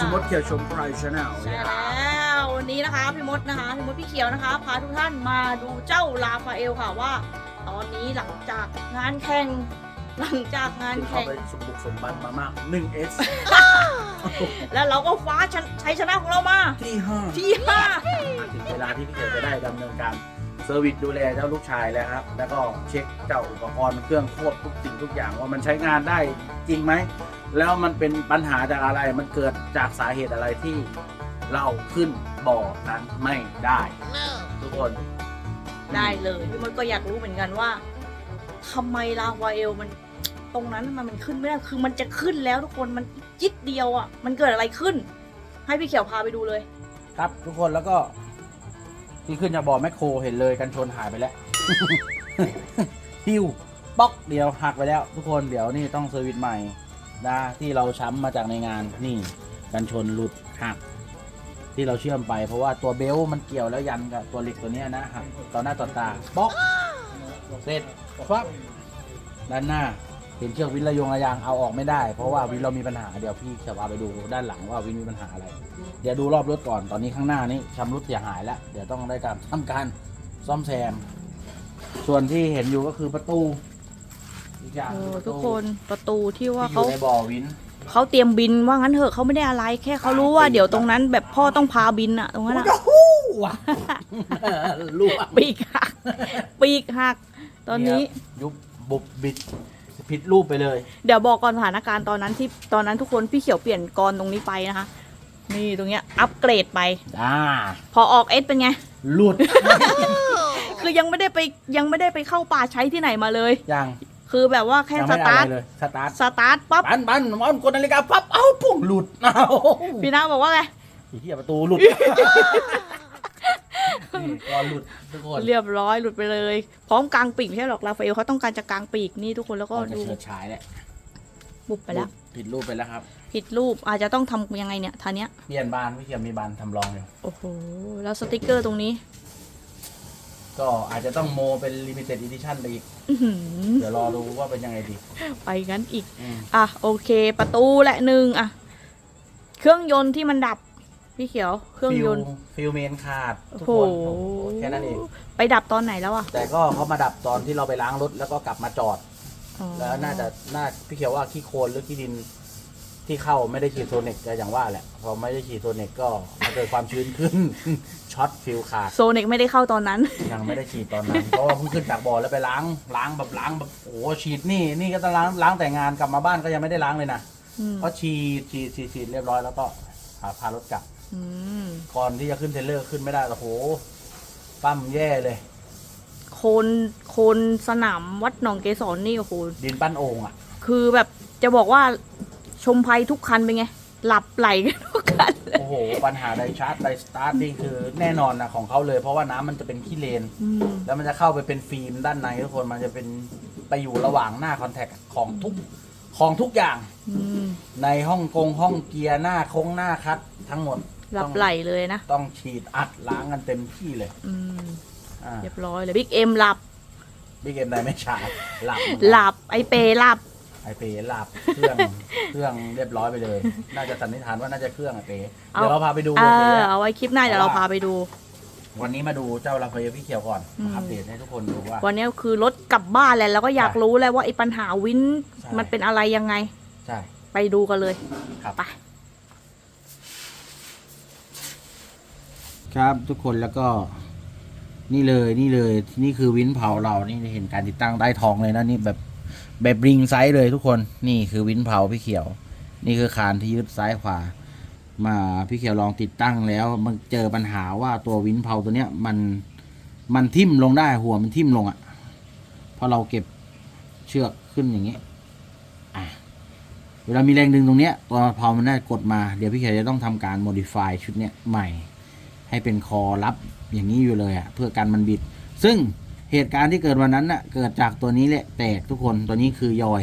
ชมดเขียวชมไพรชาแนลใช่แล้ววันนี้นะคะพี่มดนะคะพี่มดพี่เขียวนะคะ พาทุกท่านมาดูเจ้าลาฟาเอลค่ะว่า ตอนนี้หลังจากงานแข่งหลังจากงานคือเขาแข่งไปสมบุกสมบันมามาก 1S แล้วเราก็คว้าชันชัยชนะของเรามา ที่ห้าที่ห้ามาถึงเวลาที่พี่เขียวจะได้ดำเนินการเซอร์วิสดูแลเจ้าลูกชายแล้วครับ แล้วก็เช็คเจ้าอุปกรณ์เครื่องควบทุกสิ่งทุกอย่างว่ามันใช้งานได้จริงไหม แล้วมันเป็นปัญหาจากอะไรมันเกิดจากสาเหตุอะไรที่เราขึ้นบ่อนั้นไม่ได้ ทุกคนได้เลยพี่มดก็อยากรู้เหมือนกันว่าทำไมลาฟาเอลมันตรงนั้นมันมันขึ้นไม่ได้คือมันจะขึ้นแล้วทุกคนมันจิดเดียวอะ มันเกิดอะไรขึ้น ให้พี่เขียวพาไปดูเลย ครับทุกคนแล้วก็ ที่ขึ้นจากบ่อแมคโครเห็นเลยกันชนหายไปแล้วฮิวป๊อกเดียวหักไปแล้ว ทุกคนเดี๋ยวนี่ต้องเซอร์วิสใหม่ นะที่เราช้ำมาจากในงานนี่กันชนหลุดหัก ที่เราเชื่อมไป เพราะว่าตัวเบลต์มันเกี่ยวแล้วยันกับตัวเหล็กตัวเนี้ยนะหักต่อหน้าต่อตาป๊อกเสร็จปั๊บด้านหน้าเห็นเชือกวินระยงระยางเอาออกไม่ได้ เพราะว่าวินเรามีปัญหาเดี๋ยวพี่จะพาไปดูด้านหลังว่าวินมีปัญหาอะไร เดี๋ยวดูรอบรถก่อนตอนนี้ข้างหน้านี้ชำรุดเสียหายแล้วเดี๋ยวต้องได้การทำการซ่อมแซม ส่วนที่เห็นอยู่ก็คือประตู โอ้คือประทุตูกคนประตูที่ว่าที่อเขายู่ในบ่อวินเขาเตรียมบินว่างั้นเถอะเขาไม่ได้อะไรแค่เขารู้ว่าเดี๋ยวตรงนั้นแบบพ่อต้องพาบินอะตรงนั้นอะจะฮู้ว่ะล่วงปีกหักปีกหัก ตอนนี้ยุบบุบบิดผิดรูปไปเลย เดี๋ยวบอกก่อนสถานการณ์ตอนนั้นที่ตอนนั้นทุกคนพี่เขียวเปลี่ยนกรตรงนี้ไปนะคะ นี่ตรงเนี้ยอัปเกรดไปอ่าพอออกเอสเป็นไงหลุด คือยังไม่ได้ไปยังไม่ได้ไปเข้าป่าใช้ที่ไหนมาเลยยัง คือแบบว่าแค่ยังสไม่ได้ตาอะร์ทไรเลยสตาร์ทสตาร์ทปั๊บบันบันมอนกดนาฬิกาปั๊บเอ้าปุ่งหลุดเอ้าพี่นาบอกว่าไงไอ้เหี้ยประตูหลุดนี่ก่อนหลุดทุกคนเรียบร้อยหลุดไปเลย พร้อมกลางปีกไม่ใช่หรอกราฟาเอลเขาต้องการจะกลางปีกนี่ทุกคนแล้วก็ก็จะดูเฉิดฉายแล้วบุบไปแล้วผิดรูปไปแล้วครับ ผิดรูปอาจจะต้องทำยังไงเนี่ยท่าเนี้ยเปลี่ยนบานพี่เขียมมีบานทำรองอยู่โอ้โหแล้วสติกเกอร์ตรงนี้ ก็อาจจะต้องโมเป็นลิมิเต็ดอีดิชั่นไปอีก อื้อหือเดี๋ยวรอดูว่าเป็นยังไงดีไปงั้นอีก อืมอะโอเค ประตูและหนึ่งอะ เครื่องยนต์ที่มันดับ พี่เขียว เครื่องฟิยลนต์ฟิลเมนขาดโอ้ทุกโหคนโอ้โหแค่นั้นเอง ไปดับตอนไหนแล้วอะแต่ก็เขามาดับตอนที่เราไปล้างรถแล้วก็กลับมาจอด อ๋อแล้วน่าจะน่าพี่เขียวว่าขี้โคลนหรือขี้ดิน ที่เข้าไม่ได้ฉีดโซเน็กก็อย่างว่าแหละ พอไม่ได้ฉีดโซเน็กก็มันเกิดความชื้นขึ้น ช็อตฟิลขาด โซเน็กไม่ได้เข้าตอนนั้น ยังไม่ได้ฉีดตอนนั้น เพราะว่าเพิ่งขึ้นจากบ่อแล้วไปล้าง ล้างแบบล้างแบบโอ้โหฉีดนี่ นี่ก็ต้องล้างล้างแต่งานกลับมาบ้านก็ยังไม่ได้ล้างเลยนะอืมก็ฉีดฉีดฉีดฉีดเรียบร้อยแล้วก็พาพารถกลับ อืมก่อนที่จะขึ้นเทรลเลอร์ขึ้นไม่ได้โอ้โหปั้มแย่เลย โคนโคนสนามวัดหนองเกสรนี่โอ้โหดินปั้นโอ่งอะ คือแบบจะบอกว่า ชมภัยทุกคันเป็นไง หลับไหลกันทุกคันเลย โอ้โห ปัญหาไดชาร์จไดสตาร์ทนี่คือแน่นอนนะของเขาเลย เพราะว่าน้ำมันจะเป็นขี้เลน อืม แล้วมันจะเข้าไปเป็นฟิล์มด้านในทุกคนมันจะเป็นไปอยู่ระหว่างหน้าคอนแทคของทุกของทุกอย่างอืมในห้องกงห้องเกียร์หน้าโค้งหน้าคัดทั้งหมดหลับต้องไหลเลยนะต้องฉีดอัดล้างกันเต็มที่เลยอืมอ่าเรียบร้อยเลยบิ๊กเอ็มหลับ บิ๊กเอ็มไดไม่ชาร์จหลับหลับไอเปหลับ ไอเปหลับเครื่อง เครื่องเรียบร้อยไปเลย น่าจะสันนิษฐานว่าน่าจะเครื่องไอเปเอาเดี๋ยวเราพาไปดูเอไอเปอเอาไว้คลิปหน้าเดี๋ยวเราพาไปดู วันนี้มาดูเจ้าลาเฟยพี่เขียวก่อนอืมมาอัปเดตให้ทุกคนดูว่า วันนี้คือรถกลับบ้านแล้วแล้วก็อยากใช่รู้แล้วว่าไอ้ปัญหาวินใช่มันเป็นอะไรยังไง ใช่ ไปดูกันเลยครับไปครับทุกคนแล้วก็ นี่เลยนี่เลย นี่คือวินเผาเรานี่เห็นการติดตั้งใต้ท้องเลยนะนี่แบบ แบบริงไซส์เลยทุกคนนี่คือวินเผาพี่เขียว นี่คือคานที่ยึดซ้ายขวา มาพี่เขียวลองติดตั้งแล้ว มันเจอปัญหาว่าตัววินเผาตัวเนี้ยมันมันทิ่มลงได้หัวมันทิ่มลงอะ่ะพอเราเก็บเชือกขึ้นอย่างนี้อะเวลามีแรงดึงตรงเนี้ยตัวเผามันได้กดมาเดี๋ยวพี่เขียวจะต้องทำการ modify ชุดเนี้ยใหม่ ให้เป็นคอรับอย่างนี้อยู่เลยอะ่ะเพื่อกันมันบิด ซึ่ง เหตุการณ์ที่เกิดวันนั้นน่ะ เกิดจากตัวนี้แหละแตกทุกคนตัวนี้คือยอย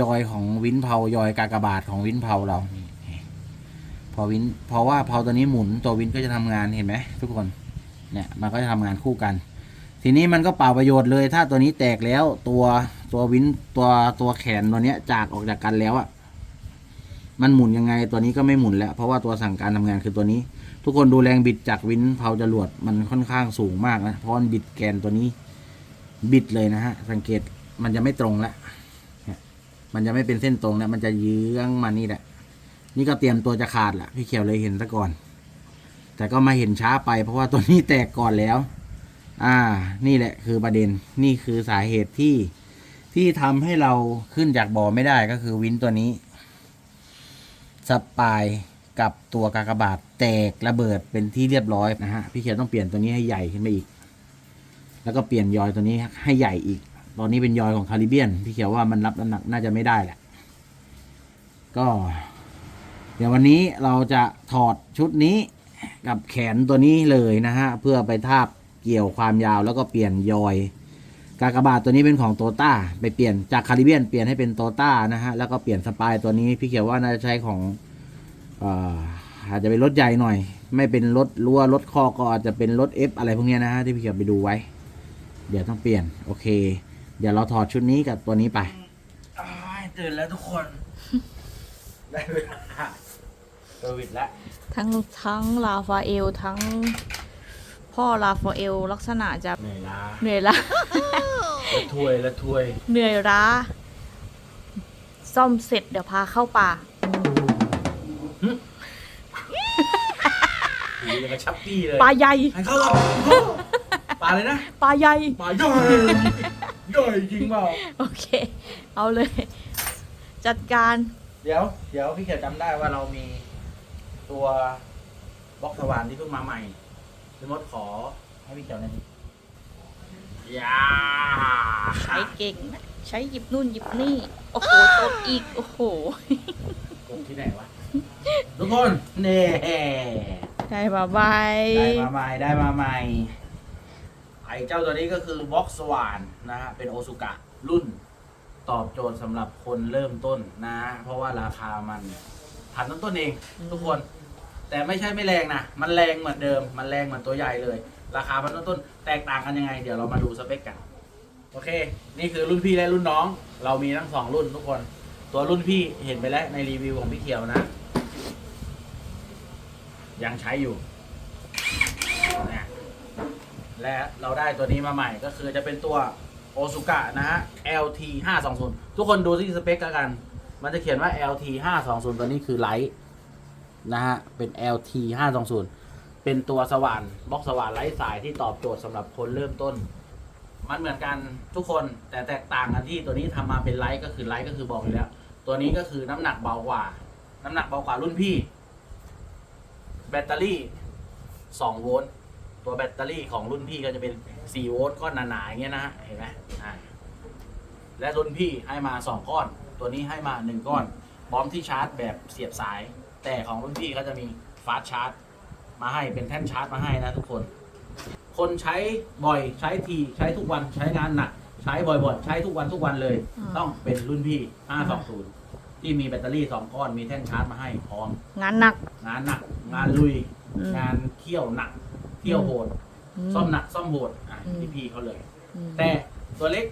ยอยของวินเผายอยกากบาทของวินเผาเราพอวินเพราะว่าเผาตัวนี้หมุนตัววินก็จะทำงานเห็นไหมทุกคน เนี่ยมันก็จะทำงานคู่กัน ทีนี้มันก็เป่าประโยชน์เลย ถ้าตัวนี้แตกแล้วตัวตัววินตัวตัวแขนตัวเนี้ยจากออกจากกันแล้วอะมันหมุนยังไงตัวนี้ก็ไม่หมุนแล้ว เพราะว่าตัวสั่งการทำงานคือตัวนี้ ทุกคนดูแรงบิดจากวินเผาจรวดมันค่อนข้างสูงมากนะ เพราะมันบิดแกนตัวนี้บิดเลยนะฮะ สังเกตมันจะไม่ตรงแล้วมันจะไม่เป็นเส้นตรงแล้วมันจะยื้องมานี่แหละ นี่ก็เตรียมตัวจะขาดละพี่เขียวเลยเห็นซะก่อน แต่ก็มาเห็นช้าไป เพราะว่าตัวนี้แตกก่อนแล้ว อ่า นี่แหละคือประเด็น นี่คือสาเหตุที่ที่ทำให้เราขึ้นจากบ่อไม่ได้ก็คือวินตัวนี้สปาย กับตัวกากบาทแตกระเบิดเป็นที่เรียบร้อยนะฮะพี่เขียวต้องเปลี่ยนตัวนี้ให้ใหญ่ขึ้นไปอีก แล้วก็เปลี่ยนยอยตัวนี้ให้ใหญ่อีก ตอนนี้เป็นยอยของคาริเบียน พี่เขียวว่ามันรับน้ำหนักน่าจะไม่ได้แหละ ก็ เดี๋ยววันนี้เราจะถอดชุดนี้กับแขนตัวนี้เลยนะฮะเพื่อไปทาบเกี่ยวความยาวแล้วก็เปลี่ยนยอย กากบาทตัวนี้เป็นของโตต้าไปเปลี่ยนจากคาริเบียนเปลี่ยนให้เป็นโตต้านะฮะแล้วก็เปลี่ยนสปายตัวนี้พี่เขียวว่าน่าจะใช้ของ อ่ออาจจะเป็นรถใหญ่หน่อย ไม่เป็นรถรั้วรถคอก็อาจจะเป็นรถ F อะไรพวกเนี้ยนะฮะที่พี่เขียวไปดูไว้ เดี๋ยวต้องเปลี่ยน โอเค เดี๋ยวเราถอดชุดนี้กับตัวนี้ไปตื่นแล้วทุกคน ได้เวลาเซอร์วิสแล้วทั้งทั้งลาฟาเอลทั้ง พ่อลาฟาเอลลักษณะจะเหนื่อยล้าเหนื่อยล้าและถ้วยและถ้วย เหนื่อยล้าซ่อมเสร็จเดี๋ยวพาเข้าป่า หูยังกระชับปี้เลยปลาใหญ่ให้เข้าแล้วปลาเลยนะปลาใหญ่ ปลาย่อยย่อยจริงเปล่าโอเค เอาเลย จัดการเดี๋ยว เดี๋ยวพี่เขียวจำได้ว่าเรามีตัวบล็อกสว่านที่เพิ่งมาใหม่พี่มดขอให้พี่เขียวหน่อยดิยาใช้เก่งนะใช้หยิบนู่นหยิบนี่ โอ้โหตบอีก โอ้โหกงที่ไหนวะ ทุกคนเน่ได้มาใบได้มาใหม่ได้มาใหม่ไอ้เจ้าตัวนี้ก็คือบล็อกสว่านนะฮะเป็นโอซุกะรุ่นตอบโจทย์สำหรับคนเริ่มต้นนะ เพราะว่าราคามันพันต้นต้นๆเอง ทุกคน แต่ไม่ใช่ไม่แรงนะ มันแรงเหมือนเดิม มันแรงเหมือนตัวใหญ่เลย ราคาพันต้นต้นๆแตกต่างกันยังไง เดี๋ยวเรามาดูสเปคกัน โอเค นี่คือรุ่นพี่และรุ่นน้อง เรามีทั้งสองรุ่นทุกคน ตัวรุ่นพี่เห็นไปแล้วในรีวิวของพี่เขียวนะ ยังใช้อยู่นะและเราได้ตัวนี้มาใหม่ก็คือจะเป็นตัวโอซุกะนะฮะ LT 520ทุกคนดูที่สเปคกัน มันจะเขียนว่า LT 520ตัวนี้คือไลท์นะฮะ เป็น LT 520เป็นตัวสว่านบล็อกสว่านไร้สายที่ตอบโจทย์สำหรับคนเริ่มต้น มันเหมือนกันทุกคนแต่แตกต่างกันที่ตัวนี้ทำมาเป็นไลท์ก็คือไลท์ก็คือบอกอยู่แล้ว ตัวนี้ก็คือน้ำหนักเบากว่า น้ำหนักเบากว่ารุ่นพี่ ตเตอรี่ 2 โวลต์ตัวแบตเตอรี่ของรุ่นพี่ก็จะเป็น 4 โวลต์ก้อนหนาๆอย่างเงี้ยนะฮะเห็นไหมอ่าและรุ่นพี่ให้มา 2 ก้อน ตัวนี้ให้มา 1 ก้อนพร้อมที่ชาร์จแบบเสียบสาย แต่ของรุ่นพี่เขาจะมีฟาสต์ชาร์จ มาให้เป็นแท่นชาร์จมาให้นะทุกคน คนใช้บ่อยใช้ทีใช้ทุกวันใช้งานหนักใช้บ่อยๆใช้ทุกวันทุกวันเลย อืม ต้องเป็นรุ่นพี่ 520 ที่มีแบตเตอรี่ 2 ก้อนมีแท่นชาร์จมาให้พร้อม งานหนัก งานหนัก งานลุย อืม งานเที่ยวหนัก เที่ยวโหด ซ่อมหนักซ่อมโหดอะอืมที่พี่เขาเลย อืมแต่ตัวเล็ก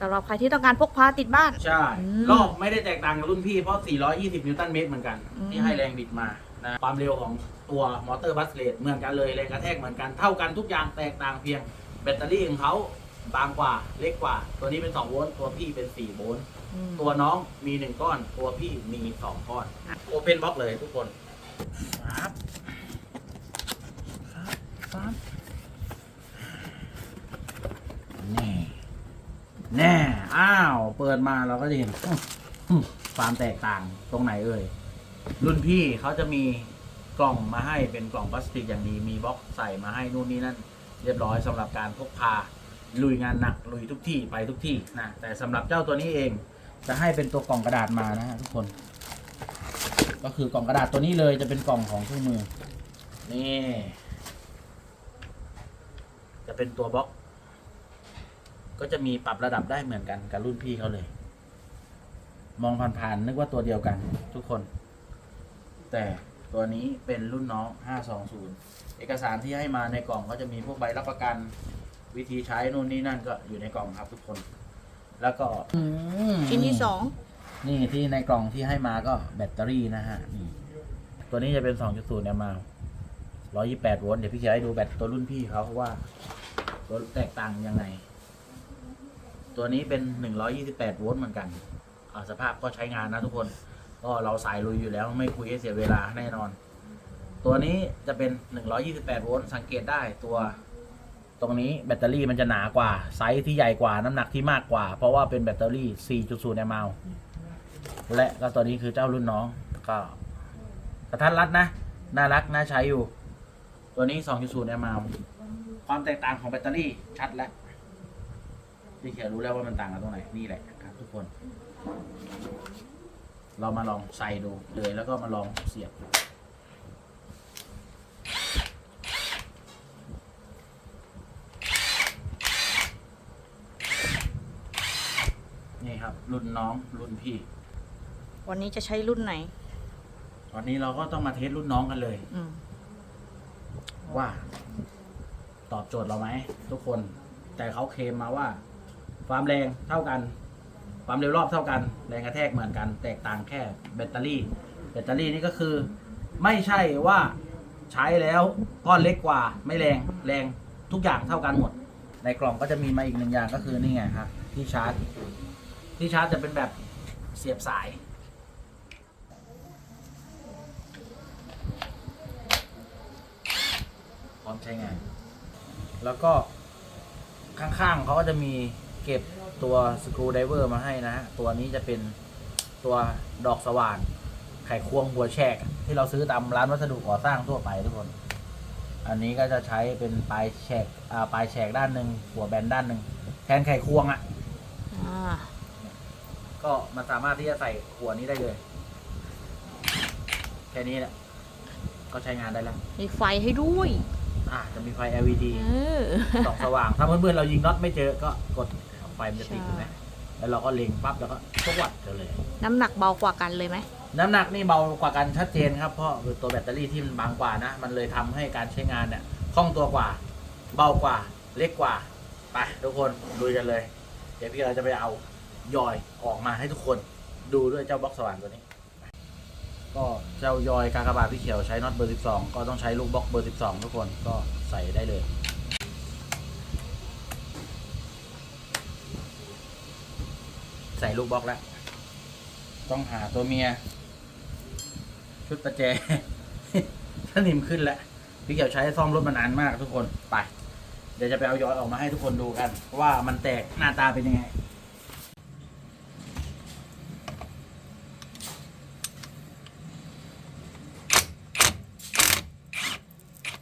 สำหรับใครที่ต้องการพกพาติดบ้าน ใช่ อืมรอบไม่ได้แตกต่างกับรุ่นพี่เพราะ 420 นิวตันเมตรเหมือนกัน อืม ที่ให้แรงบิดมานะความเร็วของตัวมอเตอร์บัสเลตเหมือนกันเลยแรงกระแทกเหมือนกันเท่ากันทุกอย่างแตกต่างเพียง แบตเตอรี่ของเขาบางกว่าเล็กกว่า ตัวนี้เป็น 2 โวลต์ตัวพี่เป็น 4 โวลต์ อืมตัวน้องมี1ก้อน ตัวพี่มี2ก้อน โอเพนบล็อกเลยทุกคน ครับครับครับแน่แน่อ้าว เปิดมาเราก็จะเห็นความแตกต่างตรงไหนเอ่ย รุ่นพี่เขาจะมีกล่องมาให้เป็นกล่องพลาสติกอย่างดีมีบล็อกใส่มาให้นู่นนี่นั่น เรียบร้อยสำหรับการพกพาลุยงานหนักลุยทุกที่ไปทุกที่นะแต่สำหรับเจ้าตัวนี้เอง จะให้เป็นตัวกล่องกระดาษมานะฮะทุกคน ก็คือกล่องกระดาษตัวนี้เลยจะเป็นกล่องของเครื่องมือ นี่ จะเป็นตัวบล็อก ก็จะมีปรับระดับได้เหมือนกันกับรุ่นพี่เขาเลย มองผ่านๆนึกว่าตัวเดียวกัน ทุกคน แต่ตัวนี้เป็นรุ่นน้อง 520 เอกสารที่ให้มาในกล่องก็จะมีพวกใบรับประกัน วิธีใช้นู่นนี่นั่นก็อยู่ในกล่องครับทุกคน แล้วก็ชิ้นที่สอง นี่ที่ในกล่องที่ให้มาก็แบตเตอรี่นะฮะนี่ตัวนี้จะเป็น 2.0แอมป์มา128โวลต์เดี๋ยวพี่เขียวให้ดูแบตตัวรุ่นพี่เขาว่าตัวแตกต่างยังไง ตัวนี้เป็น 128โวลต์เหมือนกันอ่าสภาพก็ใช้งานนะทุกคน ก็เราสายลุยอยู่แล้วไม่คุยให้เสียเวลาแน่นอน ตัวนี้จะเป็น 128โวลต์สังเกตได้ตัว ตรงนี้แบตเตอรี่มันจะหนากว่า ไซส์ที่ใหญ่กว่าน้ำหนักที่มากกว่า เพราะว่าเป็นแบตเตอรี่ 4.0แอมป์ และก็ตัวนี้คือเจ้ารุ่นน้องก็กระทัดรัดนะ น่ารัก น่าใช้อยู่ ตัวนี้ 2.0แอมป์ความแตกต่างของแบตเตอรี่ชัดแล้วพี่เขียวรู้แล้วว่ามันต่างกันตรงไหน นี่แหละครับ ทุกคน เรามาลองใส่ดูเลยแล้วก็มาลองเสียบ นี่ครับ รุ่นน้องรุ่นพี่ วันนี้จะใช้รุ่นไหน ตอนนี้เราก็ต้องมาเทสรุ่นน้องกันเลย อืมว่า ตอบโจทย์เราไหมทุกคน แต่เขาเคลมมาว่า ความแรงเท่ากัน ความเร็วรอบเท่ากัน แรงกระแทกเหมือนกัน แตกต่างแค่แบตเตอรี่ แบตเตอรี่นี่ก็คือ ไม่ใช่ว่าใช้แล้วก้อนเล็กกว่า ไม่แรงแรงทุกอย่างเท่ากันหมด ในกล่องก็จะมีมาอีกหนึ่งอย่างก็คือนี่ไงครับที่ชาร์จ ที่ชาร์จจะเป็นแบบเสียบสาย พร้อม ใช้งาน แล้วก็ข้างๆเขาก็จะมีเก็บตัวสกรูไดเวอร์มาให้นะฮะ ตัวนี้จะเป็นตัวดอกสว่าน ไขควงหัวแฉกที่เราซื้อตามร้านวัสดุก่อสร้างทั่วไปทุกคน อันนี้ก็จะใช้เป็นปลายแฉกอ่าปลายแฉกด้านหนึ่งหัวแบนด้านหนึ่งแทนไขควงอะ่ะอ่าก็มันสามารถที่จะใส่หัวนี้ได้เลย แค่นี้แหละ ก็ใช้งานได้แล้ว มีไฟให้ด้วย อ่าจะมีไฟ LED เออ ส่องสว่าง ถ้าเพื่อนๆเรายิงน็อตไม่เจอก็กดไฟมันจะติดใช่ ถูกไหมแล้วเราก็เล็งปั๊บแล้วก็สวัดกันเลย น้ำหนักเบากว่ากันเลยไหมน้ำหนักนี่เบากว่ากันชัดเจนครับเพราะตัวแบตเตอรี่ที่มันบางกว่านะ มันเลยทำให้การใช้งานเนี่ยคล่องตัวกว่า เบากว่า เล็กกว่า ไปทุกคนดูกันเลย เดี๋ยวพี่เราจะไปเอายอยออกมาให้ทุกคนดูด้วยเจ้าบล็อกสว่านตัวนี้ ก็เจ้ายอยกากบาทพี่เขียวใช้น็อตเบอร์ 12 ก็ต้องใช้ลูกบล็อกเบอร์ 12 ทุกคนก็ใส่ได้เลยใส่ลูกบล็อกแล้ว ต้องหาตัวเมีย ชุดประแจสนิมขึ้นแล้วพี่เขียวใช้ซ่อมรถมานานมากทุกคน ไป เดี๋ยวจะไปเอายอยออกมาให้ทุกคนดูกัน ว่ามันแตกหน้าตาเป็นยังไง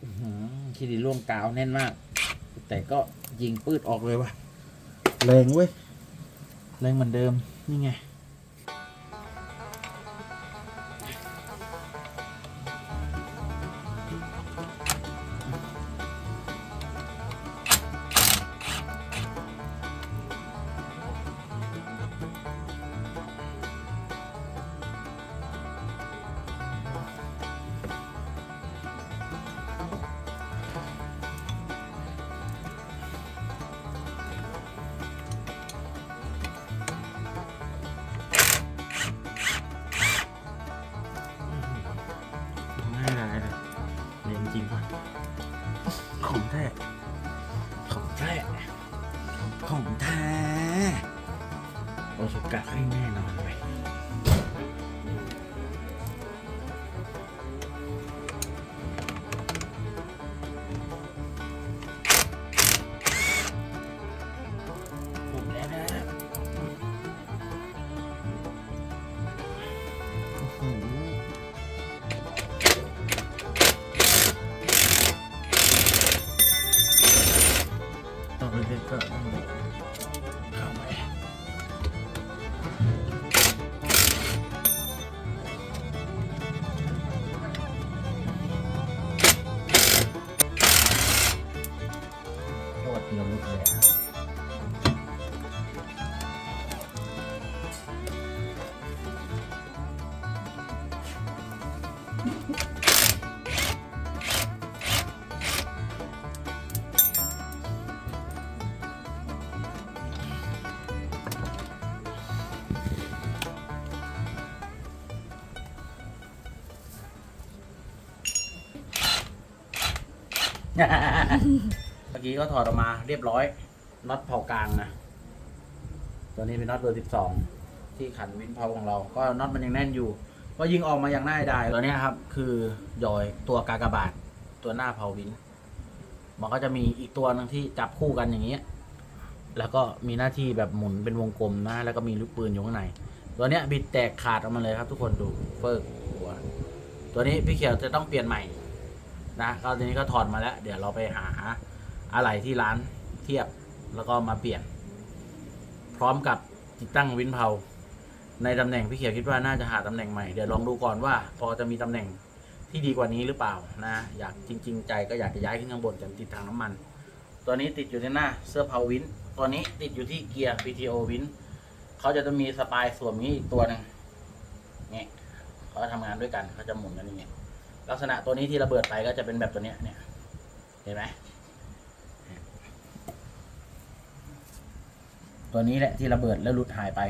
อื้อหื อคิดดีร่วงกาวแน่นมาก แต่ก็ยิงปืดออกเลยว่ะแรงเว้ยแรงเหมือนเดิมนี่ไง โอสุกะให้แน่นอนเลย เมื่อกี้ก็ถอดออกมาเรียบร้อยน็อตเผากลางนะ ตัวนี้เป็นน็อตเบอร์สิบสองที่ขันวินเพาของเรา ก็น็อตมันยังแน่นอยู่ ก็ยิงออกมาอย่างน่าได้ตัวนี้ครับ คือยอยตัวกากบาทตัวหน้าเผาวิน มันก็จะมีอีกตัวหนึงที่จับคู่กันอย่างเงี้ยแล้วก็มีหน้าที่แบบหมุนเป็นวงกลมนะ แล้วก็มีลูกปืนอยู่ข้างใน ตัวเนี้ยบิดแตกขาดออกมาเลยครับ ทุกคนดูเฟิร์กหัว ตัวนี้พี่เขียวจะต้องเปลี่ยนใหม่ นะก็ทีนี้ก็ถอดมาแล้ว เดี๋ยวเราไปหาอะไรที่ร้านเทียบแล้วก็มาเปลี่ยน พร้อมกับติดตั้งวินเพาในตำแหน่งพี่เขียวคิดว่าน่าจะหาตำแหน่งใหม่เดี๋ยวลองดูก่อนว่า พอจะมีตำแหน่งที่ดีกว่านี้หรือเปล่านะ อยากจริง ๆ ใจก็อยากจะย้ายขึ้นข้างบนจะติดทางน้ำมัน ตัวนี้ติดอยู่ที่หน้าเสื้อเพาวินตัวนี้ติดอยู่ที่เกียร์ PTO วินเขาจะต้องมีสปายส่วมนี้อีกตัวหนึ่งนี่เขาทำงานด้วยกันเขาจะหมุนกันอย่างเงี้ย ลักษณะตัวนี้ที่ระเบิดไปก็จะเป็นแบบตัวเนี้ยเนี่ยเห็นไหมตัวนี้แหละที่ระเบิดแล้วหลุดหายไป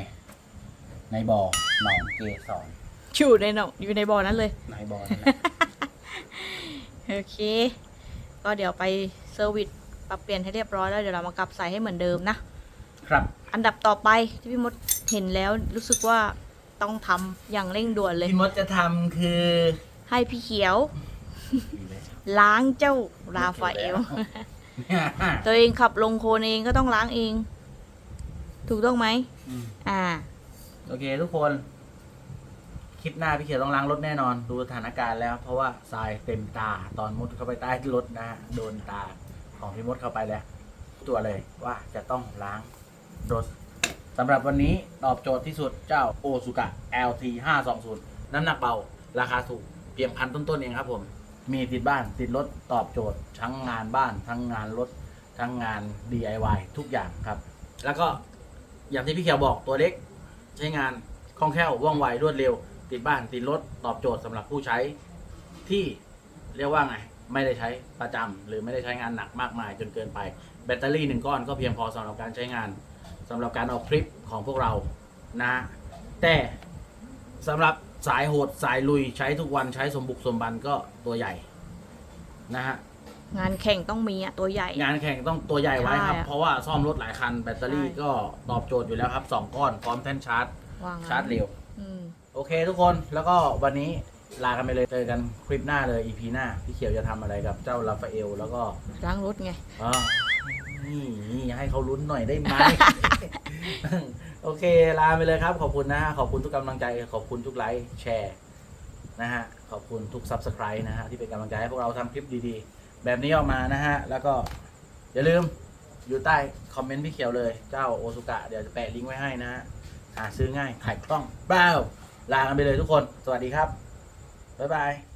ในบ่อหนองเกสรอยู่ในเนาะอยู่ในบ่อนั้นเลย ในบ่อนั่นแหละ โอเค ก็เดี๋ยวไปเซอร์วิสปรับเปลี่ยนให้เรียบร้อยแล้วเดี๋ยวเรามากลับใส่ให้เหมือนเดิมนะ ครับ อันดับต่อไปที่พี่มดเห็นแล้วรู้สึกว่าต้องทำอย่างเร่งด่วนเลยที่มดจะทำคือ ให้พี่เขียว ล้างเจ้าราฟาเอล ตัวเองขับลงโคลนเองก็ต้องล้างเอง ถูกต้องไหมอืมอ่า โอเคทุกคน คลิปหน้าพี่เขียวต้องล้างรถแน่นอน ดูสถานการณ์แล้ว เพราะว่าทรายเต็มตา ตอนมุดเข้าไปใต้รถนะฮะโดนตาของพี่มดเข้าไปแล้ว ตัวเลยว่าจะต้องล้างรถสำหรับวันนี้ตอบโจทย์ที่สุดเจ้าโอซุกะ LT 520น้ำหนักเบา ราคาถูก เพียงพันต้นๆเองครับผม มีติดบ้านติดรถตอบโจทย์ ทั้งงานบ้าน ทั้งงานรถ ทั้งงาน DIY ทุกอย่างครับ แล้วก็อย่างที่พี่เขียวบอกตัวเล็ก ใช้งานคล่องแคล่วว่องไวรวดเร็ว ติดบ้านติดรถตอบโจทย์สำหรับผู้ใช้ที่เรียกว่าไง ไม่ได้ใช้ประจำหรือไม่ได้ใช้งานหนักมากมายจนเกินไป แบตเตอรี่หนึ่งก้อนก็เพียงพอสำหรับการใช้งานสำหรับการออกทริปของพวกเรานะแต่สำหรับ สายโหดสายลุยใช้ทุกวันใช้สมบุกสมบันก็ตัวใหญ่นะฮะงานแข่งต้องมีอะตัวใหญ่ งานแข่งต้องตัวใหญ่ไว้ครับ ใช่อะเพราะว่าซ่อมรถหลายคันแบตเตอรี่ใช่ ก็ตอบโจทย์อยู่แล้วครับ2ก้อนพร้อมแท่นชาร์จ ว่างชาร์จเร็ว อืม โอเคทุกคนแล้วก็วันนี้ลากันไปเลยเจอกันคลิปหน้าเลย EP หน้า พี่เขียวจะทำอะไรกับเจ้าราฟาเอลแล้วก็ล้างรถไงอ๋อนี่นี่ให้เขาลุ้นหน่อยได้ไหม โอเค ลาไปเลยครับ ขอบคุณนะฮะ ขอบคุณทุกกำลังใจ ขอบคุณทุกไลค์ แชร์ นะฮะ ขอบคุณทุก Subscribe นะฮะ ที่เป็นกำลังใจให้พวกเราทำคลิปดีๆ แบบนี้ออกมานะฮะ แล้วก็อย่าลืมอยู่ใต้คอมเมนต์พี่เขียวเลย เจ้าโอซุกะ เดี๋ยวจะแปะลิงก์ไว้ให้นะฮะ หาซื้อง่ายถ่ายคล่องบ้าลากันไปเลยทุกคน สวัสดีครับ บ๊ายบาย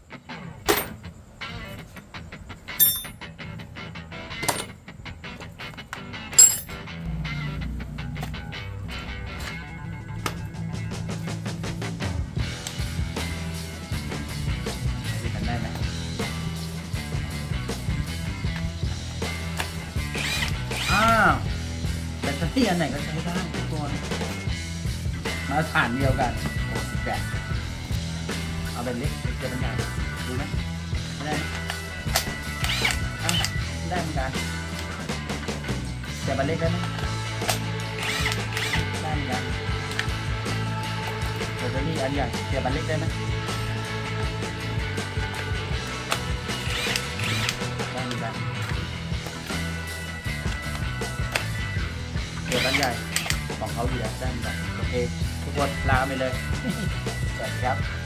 เดียวกันโอ้แกะเอาเป็นเล็กเล็กเกินใหญ่ดูไหมไม่ได้ไหมอ้าได้เหมือนกันแต่บันเล็กได้ไหมได้เหมือนกันแบตเตอรี่อันใหญ่เสียบันเล็กได้ไหมได้เหมือนกันเดี๋ยวกันใหญ่ของเขาอยู่แล้วได้เหมือนกันโอเค ทุกคนลาไปเลย สวัสดีครับ